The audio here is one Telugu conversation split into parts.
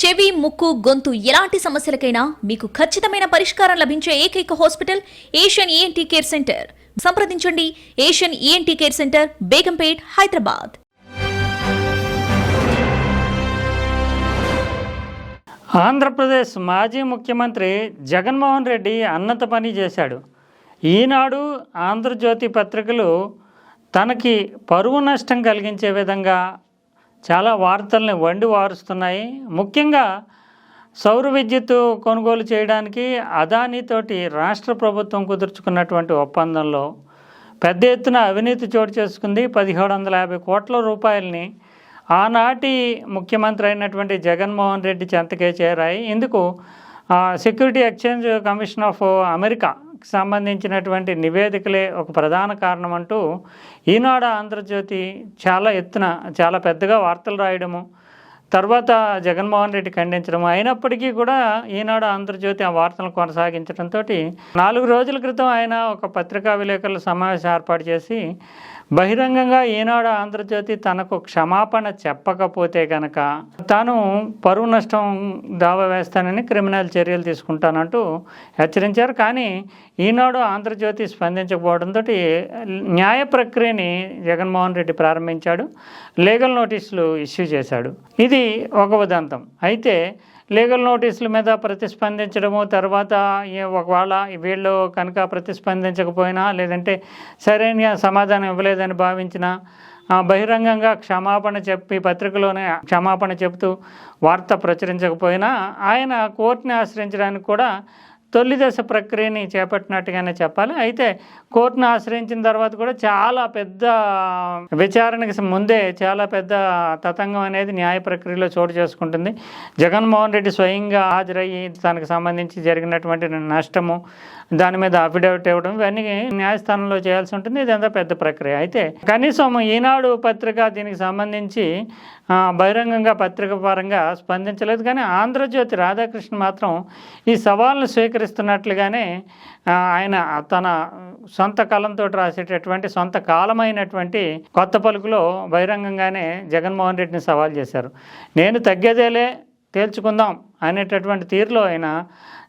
చెవి ముక్కు గొంతు ఎలాంటి సమస్యలకైనా మీకు ఖచ్చితమైన పరిష్కారం లభించే ఏకైక hospital Asian ENT care centre. సంప్రదించండి Asian ENT care centre Begumpet Hyderabad. Andhra Pradesh మాజీ ముఖ్యమంత్రి జగన్మోహన్ రెడ్డి అన్నత పని చేశాడు. ఈనాడు ఆంధ్రజ్యోతి పత్రికలు తనకి పరువు నష్టం కలిగించే విధంగా చాలా వార్తల్ని వండి వారుస్తున్నాయి. ముఖ్యంగా సౌర విద్యుత్ కొనుగోలు చేయడానికి అదానీతోటి రాష్ట్ర ప్రభుత్వం కుదుర్చుకున్నటువంటి ఒప్పందంలో పెద్ద ఎత్తున అవినీతి చోటు చేసుకుంది. పదిహేడు వందల యాభై కోట్ల రూపాయలని ఆనాటి ముఖ్యమంత్రి అయినటువంటి జగన్మోహన్ రెడ్డి చెంతకే చేరాయి. ఇందుకు security exchange commission of America సంబంధించినటువంటి నివేదికలే ఒక ప్రధాన కారణం అంటూ ఈనాడు ఆంధ్రజ్యోతి చాలా ఎత్తున చాలా పెద్దగా వార్తలు రాయడము తర్వాత జగన్మోహన్ రెడ్డి ఖండించడం అయినప్పటికీ కూడా ఈనాడు ఆంధ్రజ్యోతి ఆ వార్తలను కొనసాగించడంతో నాలుగు రోజుల క్రితం ఆయన ఒక పత్రికా విలేకరుల సమావేశం ఏర్పాటు చేసి బహిరంగంగా ఈనాడు ఆంధ్రజ్యోతి తనకు క్షమాపణ చెప్పకపోతే గనక తాను పరువు నష్టం దావా వేస్తానని క్రిమినల్ చర్యలు తీసుకుంటానంటూ హెచ్చరించారు. కానీ ఈనాడు ఆంధ్రజ్యోతి స్పందించకపోవడంతో న్యాయ ప్రక్రియని జగన్మోహన్ రెడ్డి ప్రారంభించాడు లీగల్ నోటీసులు ఇష్యూ చేశాడు. ఇది ఒక ఉదంతం. అయితే లీగల్ నోటీసుల మీద ప్రతిస్పందించడము తర్వాత ఏ- ఒకవేళ వీళ్ళు కనుక ప్రతిస్పందించకపోయినా లేదంటే సరైన సమాధానం ఇవ్వలేదని భావించిన బహిరంగంగా క్షమాపణ చెప్పి పత్రికలోనే క్షమాపణ చెబుతూ వార్త ప్రచురించకపోయినా ఆయన కోర్టుని ఆశ్రయించడానికి కూడా తొలి దశ ప్రక్రియని చేపట్టినట్టుగానే చెప్పాలి. అయితే కోర్టును ఆశ్రయించిన తర్వాత కూడా చాలా పెద్ద విచారణకి ముందే చాలా పెద్ద తతంగం అనేది న్యాయ ప్రక్రియలో చోటు చేసుకుంటుంది. జగన్మోహన్ రెడ్డి స్వయంగా హాజరయ్యి తనకు సంబంధించి జరిగినటువంటి నష్టము దాని మీద అఫిడవిట్ ఇవ్వడం ఇవన్నీ న్యాయస్థానంలో చేయాల్సి ఉంటుంది. ఇదంతా పెద్ద ప్రక్రియ. అయితే కనీసం ఈనాడు పత్రిక దీనికి సంబంధించి బహిరంగంగా పత్రిక పరంగా స్పందించలేదు. కానీ ఆంధ్రజ్యోతి రాధాకృష్ణ మాత్రం ఈ సవాల్ను స్వీకరిస్తున్నట్లుగానే ఆయన తన సొంత కలంతో రాసేటటువంటి సొంత కాలమైనటువంటి కొత్త పలుకులో బహిరంగంగానే జగన్మోహన్ రెడ్డిని సవాల్ చేశారు. నేను తగ్గేదేలే తేల్చుకుందాం అనేటటువంటి తీరులో ఆయన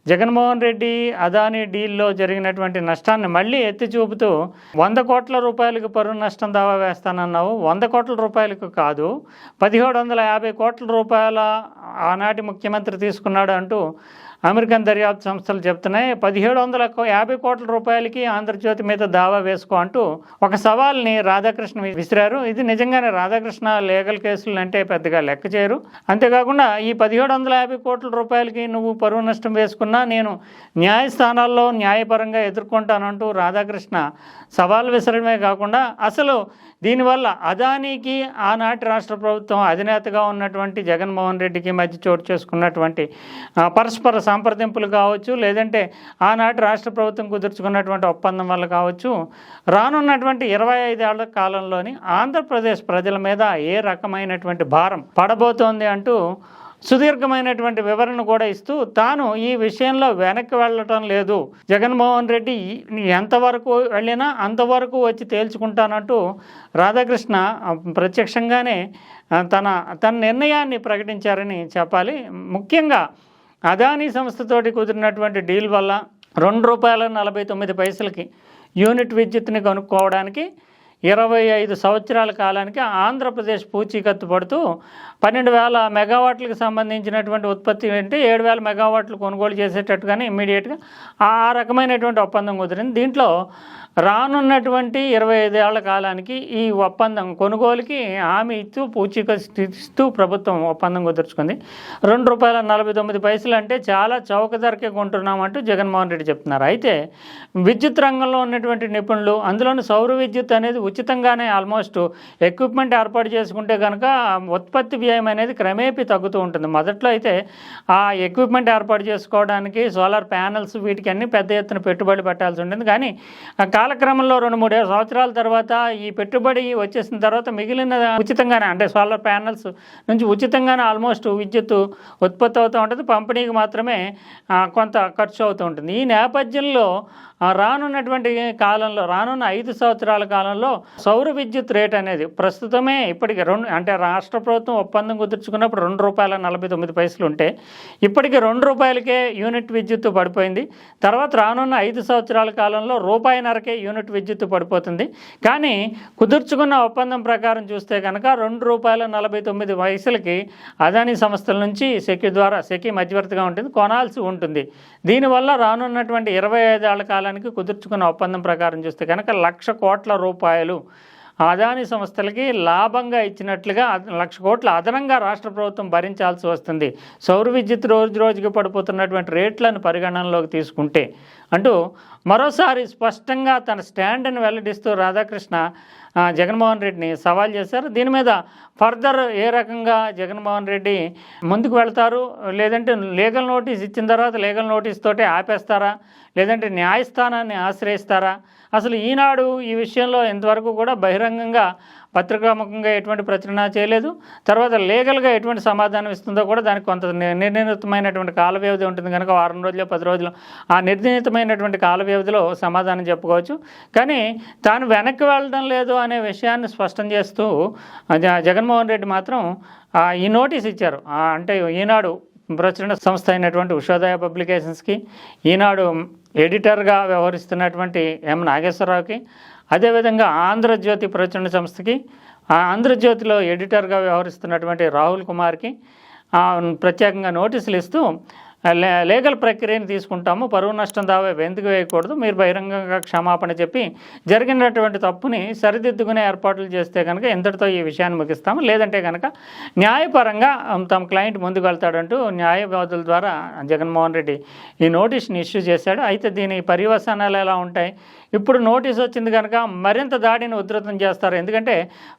జగన్మోహన్ రెడ్డి అదానీ డీల్లో జరిగినటువంటి నష్టాన్ని మళ్ళీ ఎత్తి చూపుతూ వంద కోట్ల రూపాయలకు పరువు నష్టం దావా వేస్తానన్నావు వంద కోట్ల రూపాయలకు కాదు పదిహేడు వందల యాభై కోట్ల రూపాయల ఆనాటి ముఖ్యమంత్రి తీసుకున్నాడు అంటూ అమెరికన్ దర్యాప్తు సంస్థలు చెప్తున్నాయి పదిహేడు వందల కో- యాభై కోట్ల రూపాయలకి ఆంధ్రజ్యోతి మీద దావా వేసుకో అంటూ ఒక సవాల్ని రాధాకృష్ణ విసిరారు. ఇది నిజంగానే రాధాకృష్ణ లీగల్ కేసులు అంటే పెద్దగా లెక్క చేయరు. అంతేకాకుండా ఈ పదిహేడు వందల యాభై కోట్ల రూపాయలకి నువ్వు పరువు నష్టం వేసుకున్నా నేను న్యాయస్థానాల్లో న్యాయపరంగా ఎదుర్కొంటానంటూ రాధాకృష్ణ సవాల్ విసరడమే కాకుండా అసలు దీనివల్ల అదానీకి ఆనాటి రాష్ట్ర ప్రభుత్వం అధినేతగా ఉన్నటువంటి జగన్మోహన్ రెడ్డికి మధ్య చోటు చేసుకున్నటువంటి పరస్పర సంప్రదింపులు కావచ్చు లేదంటే ఆనాటి రాష్ట్ర ప్రభుత్వం కుదుర్చుకున్నటువంటి ఒప్పందం వల్ల కావచ్చు రానున్నటువంటి ఇరవై ఐదేళ్ళ కాలంలోని ఆంధ్రప్రదేశ్ ప్రజల మీద ఏ రకమైనటువంటి భారం పడబోతోంది అంటూ సుదీర్ఘమైనటువంటి వివరణ కూడా ఇస్తూ తాను ఈ విషయంలో వెనక్కి వెళ్ళటం లేదు. జగన్మోహన్ రెడ్డి ఎంతవరకు వెళ్ళినా అంతవరకు వచ్చి తేల్చుకుంటానంటూ రాధాకృష్ణ ప్రత్యక్షంగానే తన తన నిర్ణయాన్ని ప్రకటించారని చెప్పాలి. ముఖ్యంగా అదానీ సంస్థతోటి కుదిరినటువంటి డీల్ వల్ల రెండు రూపాయల నలభై తొమ్మిది పైసలకి యూనిట్ విద్యుత్ని కనుక్కోవడానికి ఇరవై ఐదు సంవత్సరాల కాలానికి ఆంధ్రప్రదేశ్ పూచీకత్తు పడుతూ పన్నెండు వేల మెగావాట్లకు సంబంధించినటువంటి ఉత్పత్తి అంటే ఏడు వేల మెగావాట్లు కొనుగోలు చేసేటట్టుగానే ఇమ్మీడియట్గా ఆ రకమైనటువంటి ఒప్పందం కుదిరింది. దీంట్లో రానున్నటువంటి ఇరవై ఐదేళ్ళ కాలానికి ఈ ఒప్పందం కొనుగోలుకి హామీ ఇస్తూ పూచీకత్తు ఇస్తూ ప్రభుత్వం ఒప్పందం కుదుర్చుకుంది. రెండు రూపాయల నలభై తొమ్మిది పైసలు అంటే చాలా చౌక ధరకే కొంటున్నామంటూ జగన్మోహన్ రెడ్డి చెప్తున్నారు. అయితే విద్యుత్ రంగంలో ఉన్నటువంటి నిపుణులు అందులోని సౌర విద్యుత్ అనేది ఉచితంగానే ఆల్మోస్ట్ ఎక్విప్మెంట్ ఏర్పాటు చేసుకుంటే కనుక ఉత్పత్తి వ్యయం అనేది క్రమేపీ తగ్గుతూ ఉంటుంది. మొదట్లో అయితే ఆ ఎక్విప్మెంట్ ఏర్పాటు చేసుకోవడానికి సోలార్ ప్యానల్స్ వీటికి అన్ని పెద్ద ఎత్తున పెట్టుబడి పెట్టాల్సి ఉంటుంది. కానీ కాలక్రమంలో రెండు మూడు సంవత్సరాల తర్వాత ఈ పెట్టుబడి వచ్చేసిన తర్వాత మిగిలిన ఉచితంగానే అంటే సోలార్ ప్యానల్స్ నుంచి ఉచితంగానే ఆల్మోస్ట్ విద్యుత్ ఉత్పత్తి అవుతూ ఉంటుంది. పంపిణీకి మాత్రమే కొంత ఖర్చు అవుతూ ఉంటుంది. ఈ నేపథ్యంలో ఆ, రానున్నటువంటి కాలంలో రానున్న ఐదు సంవత్సరాల కాలంలో సౌర విద్యుత్ రేట్ అనేది ప్రస్తుతమే ఇప్పటికి రెండు అంటే రాష్ట్ర ప్రభుత్వం ఒప్పందం కుదుర్చుకున్నప్పుడు రెండు రూపాయల నలభై తొమ్మిది పైసలు ఉంటే ఇప్పటికి రెండు రూపాయలకే యూనిట్ విద్యుత్ పడిపోయింది. తర్వాత రానున్న ఐదు సంవత్సరాల కాలంలో రూపాయిన్నరకే యూనిట్ విద్యుత్ పడిపోతుంది. కానీ కుదుర్చుకున్న ఒప్పందం ప్రకారం చూస్తే కనుక రెండు రూపాయల నలభై తొమ్మిది పైసలకి అదానీ సంస్థల నుంచి సెకి ద్వారా సెకి మధ్యవర్తిగా ఉంటుంది కొనాల్సి ఉంటుంది. దీనివల్ల రానున్నటువంటి ఇరవై ఐదేళ్ళ కాలానికి కుదుర్చుకున్న ఒప్పందం ప్రకారం చూస్తే కనుక లక్ష కోట్ల రూపాయలు అదాని సంస్థలకి లాభంగా ఇచ్చినట్లుగా లక్ష కోట్ల అదనంగా రాష్ట్ర ప్రభుత్వం భరించాల్సి వస్తుంది. సౌర విద్యుత్ రోజు రోజుకి పడిపోతున్నటువంటి రేట్లను పరిగణనలోకి తీసుకుంటే అంటూ మరోసారి స్పష్టంగా తన స్టాండ్ను వెల్లడిస్తూ రాధాకృష్ణ జగన్మోహన్ రెడ్డిని సవాల్ చేశారు. దీని మీద ఫర్దర్ ఏ రకంగా జగన్మోహన్ రెడ్డి ముందుకు వెళ్తారు? లేదంటే లీగల్ నోటీస్ ఇచ్చిన తర్వాత లీగల్ నోటీస్ తోటే ఆపేస్తారా? లేదంటే న్యాయస్థానాన్ని ఆశ్రయిస్తారా? అసలు ఈనాడు ఈ విషయంలో ఇంతవరకు కూడా బహిరంగంగా పత్రికాముఖంగా ఎటువంటి ప్రచురణ చేయలేదు. తర్వాత లీగల్గా ఎటువంటి సమాధానం ఇస్తుందో కూడా దానికి కొంత నిర్ణీతమైనటువంటి కాల వ్యవధి ఉంటుంది కనుక వారం రోజులు పది రోజులు. ఆ నిర్ణీతమైనటువంటి కాల వ్యవధిలో సమాధానం చెప్పుకోవచ్చు. కానీ తాను వెనక్కి వెళ్ళడం లేదు అనే విషయాన్ని స్పష్టం చేస్తూ జగన్మోహన్ రెడ్డి మాత్రం ఈ నోటీస్ ఇచ్చారు. అంటే ఈనాడు ప్రచురణ సంస్థ అయినటువంటి ఉషోదయ పబ్లికేషన్స్కి ఈనాడు ఎడిటర్గా వ్యవహరిస్తున్నటువంటి ఎం నాగేశ్వరరావుకి అదేవిధంగా ఆంధ్రజ్యోతి ప్రచురణ సంస్థకి ఆ ఆంధ్రజ్యోతిలో ఎడిటర్గా వ్యవహరిస్తున్నటువంటి రాహుల్ కుమార్కి ప్రత్యేకంగా నోటీసులు ఇస్తూ లీగల్ ప్రక్రియను తీసుకుంటాము. పరువు నష్టం దావా ఎందుకు వేయకూడదు? మీరు బహిరంగంగా క్షమాపణ చెప్పి జరిగినటువంటి తప్పుని సరిదిద్దుకునే ఏర్పాట్లు చేస్తే కనుక ఇంతటితో ఈ విషయాన్ని ముగిస్తాము. లేదంటే కనుక న్యాయపరంగా తమ క్లయింట్ ముందుకు వెళ్తాడంటూ న్యాయవాదుల ద్వారా జగన్మోహన్ రెడ్డి ఈ నోటీస్ని ఇష్యూ చేశాడు. అయితే దీని పర్యవసానాలు ఎలా ఉంటాయి? ఇప్పుడు నోటీస్ వచ్చింది కనుక మరింత దాడిని ఉధృతం చేస్తారు. ఎందుకంటే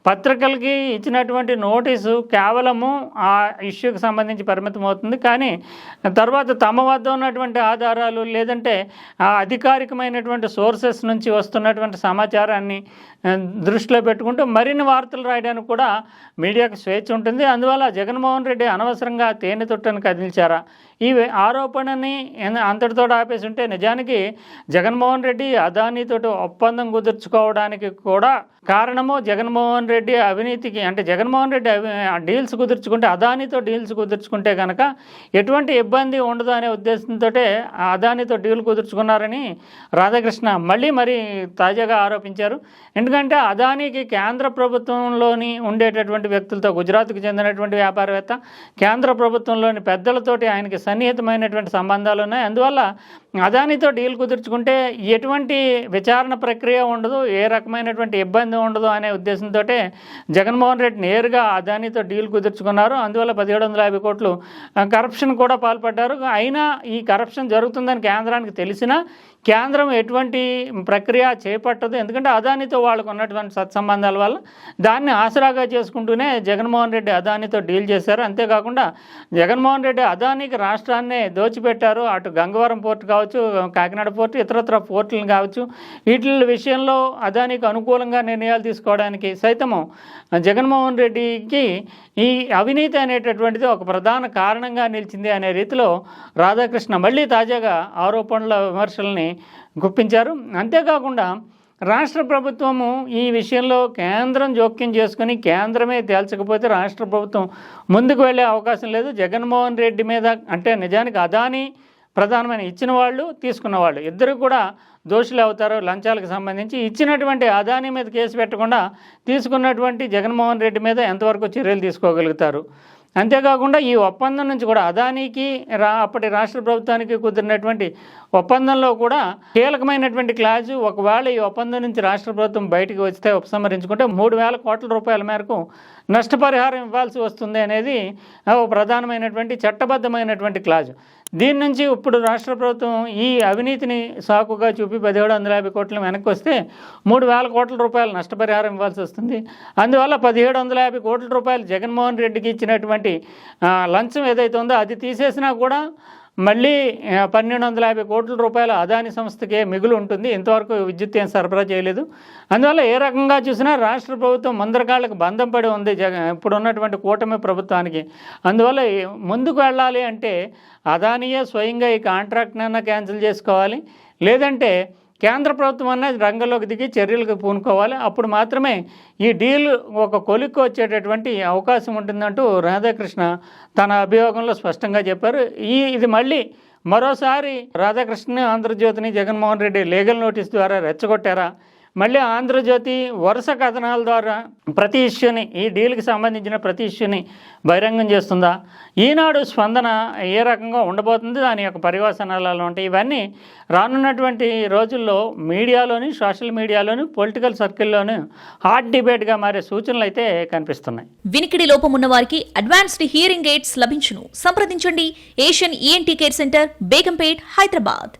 పత్రికలకి ఇచ్చినటువంటి నోటీసు కేవలము ఆ ఇష్యూకి సంబంధించి పరిమితం అవుతుంది కానీ తర్వాత తర్వాత తమ వద్ద ఉన్నటువంటి ఆధారాలు లేదంటే ఆ అధికారికమైనటువంటి సోర్సెస్ నుంచి వస్తున్నటువంటి సమాచారాన్ని దృష్టిలో పెట్టుకుంటూ మరిన్ని వార్తలు రాయడానికి కూడా మీడియాకు స్వేచ్ఛ ఉంటుంది. అందువల్ల జగన్మోహన్ రెడ్డి అనవసరంగా తేనె తొట్టను కదిలించారా? ఈ ఆరోపణని అంతటితో ఆపేసి ఉంటే నిజానికి జగన్మోహన్ రెడ్డి అదానీతోటి ఒప్పందం కుదుర్చుకోవడానికి కూడా కారణము జగన్మోహన్ రెడ్డి అవినీతికి అంటే జగన్మోహన్ రెడ్డి డీల్స్ కుదుర్చుకుంటే అదానీతో డీల్స్ కుదుర్చుకుంటే కనుక ఎటువంటి ఇబ్బంది ఉండదు అనే ఉద్దేశంతో అదానీతో డీల్ కుదుర్చుకున్నారని రాధాకృష్ణ మళ్ళీ మరి తాజాగా ఆరోపించారు. ఎందుకంటే అదానీకి కేంద్ర ప్రభుత్వంలోని ఉండేటటువంటి వ్యక్తులతో గుజరాత్కు చెందినటువంటి వ్యాపారవేత్త కేంద్ర ప్రభుత్వంలోని పెద్దలతోటి ఆయనకి సన్నిహితమైనటువంటి సంబంధాలు ఉన్నాయి. అందువల్ల అదానితో డీల్ కుదుర్చుకుంటే ఎటువంటి విచారణ ప్రక్రియ ఉండదు ఏ రకమైనటువంటి ఇబ్బంది ఉండదు అనే ఉద్దేశంతో జగన్మోహన్ రెడ్డి నేరుగా అదానితో డీల్ కుదుర్చుకున్నారు. అందువల్ల పదిహేడు వందల యాభై కోట్లు కరప్షన్ కూడా పాల్పడ్డారు. అయినా ఈ కరప్షన్ జరుగుతుందని కేంద్రానికి తెలిసినా కేంద్రం ఎటువంటి ప్రక్రియ చేపట్టదు. ఎందుకంటే అదానితో వాళ్ళకు ఉన్నటువంటి సత్సంబంధాల వల్ల దాన్ని ఆసరాగా చేసుకుంటూనే జగన్మోహన్ రెడ్డి అదానితో డీల్ చేశారు. అంతేకాకుండా జగన్మోహన్ రెడ్డి అదానికి రా రాష్ట్రాన్ని దోచిపెట్టారు. అటు గంగవరం పోర్టు కావచ్చు కాకినాడ పోర్టు ఇతరత్ర పోర్టులను కావచ్చు. వీటి విషయంలో అదానికి అనుకూలంగా నిర్ణయాలు తీసుకోవడానికి సైతము జగన్మోహన్ రెడ్డికి ఈ అవినీతి అనేటటువంటిది ఒక ప్రధాన కారణంగా నిలిచింది అనే రీతిలో రాధాకృష్ణ మళ్ళీ తాజాగా ఆరోపణల విమర్శల్ని గుప్పించారు. అంతేకాకుండా రాష్ట్ర ప్రభుత్వము ఈ విషయంలో కేంద్రం జోక్యం చేసుకుని కేంద్రమే తేల్చకపోతే రాష్ట్ర ప్రభుత్వం ముందుకు వెళ్ళే అవకాశం లేదు. జగన్మోహన్ రెడ్డి మీద అంటే నిజానికి అదాని ప్రధానమైన ఇచ్చిన వాళ్ళు తీసుకున్న వాళ్ళు. ఇద్దరు కూడా దోషులు అవుతారు లంచాలకు సంబంధించి. ఇచ్చినటువంటి అదాని మీద కేసు పెట్టకుండా తీసుకున్నటువంటి జగన్మోహన్ రెడ్డి మీద ఎంతవరకు చర్యలు తీసుకోగలుగుతారు? అంతేకాకుండా ఈ ఒప్పందం నుంచి కూడా అదానికి రా అప్పటి రాష్ట్ర ప్రభుత్వానికి కుదిరినటువంటి ఒప్పందంలో కూడా కీలకమైనటువంటి క్లాజు ఒకవేళ ఈ ఒప్పందం నుంచి రాష్ట్ర ప్రభుత్వం బయటకు వస్తే ఉపసంహరించుకుంటే మూడు వేల కోట్ల రూపాయల మేరకు నష్టపరిహారం ఇవ్వాల్సి వస్తుంది అనేది ఒక ప్రధానమైనటువంటి చట్టబద్ధమైనటువంటి క్లాజు. దీని నుంచి ఇప్పుడు రాష్ట్ర ప్రభుత్వం ఈ అవినీతిని సాకుగా చూపి పదిహేడు వందల యాభై కోట్లు వెనక్కి వస్తే మూడు వేల కోట్ల రూపాయలు నష్టపరిహారం ఇవ్వాల్సి వస్తుంది. అందువల్ల పదిహేడు వందల యాభై కోట్ల రూపాయలు జగన్మోహన్ రెడ్డికి ఇచ్చినటువంటి లంచం ఏదైతే ఉందో అది తీసేసినా కూడా మళ్ళీ పన్నెండు వందల యాభై కోట్ల రూపాయల అదాని సంస్థకే మిగులు ఉంటుంది. ఇంతవరకు విద్యుత్ ఏం సరఫరా చేయలేదు. అందువల్ల ఏ రకంగా చూసినా రాష్ట్ర ప్రభుత్వం ముందరకాళ్ళకు బంధం పడి ఉంది జగ ఇప్పుడు ఉన్నటువంటి కూటమి ప్రభుత్వానికి. అందువల్ల ముందుకు వెళ్ళాలి అంటే అదానియే స్వయంగా ఈ కాంట్రాక్ట్నైనా క్యాన్సిల్ చేసుకోవాలి. లేదంటే కేంద్ర ప్రభుత్వం అనేది రంగంలోకి దిగి చర్యలకు పూనుకోవాలి. అప్పుడు మాత్రమే ఈ డీల్ ఒక కొలిక్కి వచ్చేటటువంటి అవకాశం ఉంటుందంటూ రాధాకృష్ణ తన అభియోగంలో స్పష్టంగా చెప్పారు. ఈ ఇది మళ్ళీ మరోసారి రాధాకృష్ణ ఆంధ్రజ్యోతిని జగన్మోహన్ రెడ్డి లీగల్ నోటీస్ ద్వారా రెచ్చగొట్టారా? మళ్ళీ ఆంధ్రజ్యోతి వరుస కథనాల ద్వారా ప్రతి ఇష్యూని ఈ డీల్కి సంబంధించిన ప్రతి ఇష్యూని బహిరంగం చేస్తుందా? ఈనాడు స్పందన ఏ రకంగా ఉండబోతుంది? దాని యొక్క పరివాసనాలలో ఉంటాయి. ఇవన్నీ రానున్నటువంటి రోజుల్లో మీడియాలోని సోషల్ మీడియాలోని పొలిటికల్ సర్కిల్లోని హాట్ డిబేట్గా మారే సూచనలు అయితే కనిపిస్తున్నాయి. వినికిడి లోపం ఉన్న వారికి అడ్వాన్స్డ్ హియరింగ్ ఎయిడ్స్ లభించును. సంప్రదించండి. Asian ENT care centre Begumpet Hyderabad.